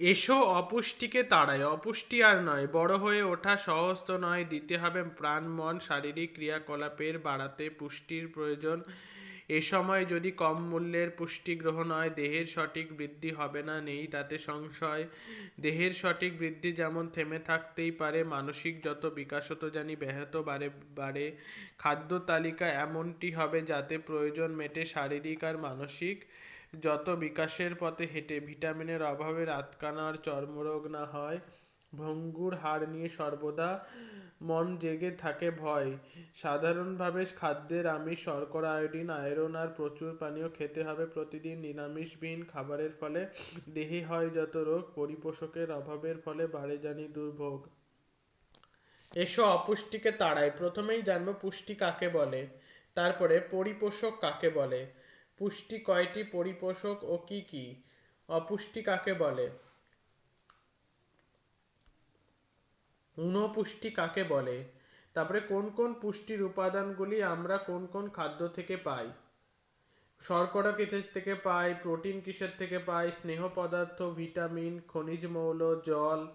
এসো অপুষ্টিকে তাড়ায়। অপুষ্টি আর নয়, বড় হয়ে ওঠা সহজ তো নয়। দিতে হবে প্রাণ, মন, শারীরিক ক্রিয়াকলাপের বাড়াতে পুষ্টির প্রয়োজন। এ সময় যদি কম মূল্যের পুষ্টি গ্রহণ হয়, দেহের সঠিক বৃদ্ধি হবে না, নেই তাতে সংশয়। দেহের সঠিক বৃদ্ধি যেমন থেমে থাকতেই পারে, মানসিক যত বিকাশ হতো জানি ব্যাহত বাড়ে বাড়ে। খাদ্য তালিকা এমনটি হবে যাতে প্রয়োজন মেটে শারীরিক আর মানসিক যত বিকাশের পথে হেঁটে ভিটামিনের অভাবে রাতকানার চর্মরোগ না হয়, ভঙ্গুর হাড় নিয়ে সর্বদা মন জেগে থাকে ভয়। সাধারণভাবে খাদ্যের আমিষ, শর্করা, আয়োডিন, আয়রন আর প্রচুর পানীয় খেতে হবে প্রতিদিন। নিরামিষবিহীন খাবারের ফলে দেহে হয় যত রোগ, পরিপোষকের অভাবের ফলে বাড়ে জানি দুর্ভোগ। এসো অপুষ্টিকে তাড়াই। প্রথমেই জানব পুষ্টি কাকে বলে, তারপরে পরিপোষক কাকে বলে। পুষ্টি কয়টি পরিপোষক ও কি কি? অপুষ্টি কাকে বলে? ঊনপুষ্টি কাকে বলে? তারপরে কোন কোন পুষ্টির উপাদানগুলি আমরা কোন কোন খাদ্য থেকে পাই? শর্করা কিসের থেকে পাই? প্রোটিন কিসের থেকে পাই? স্নেহ পদার্থ, ভিটামিন, খনিজ মৌল, জল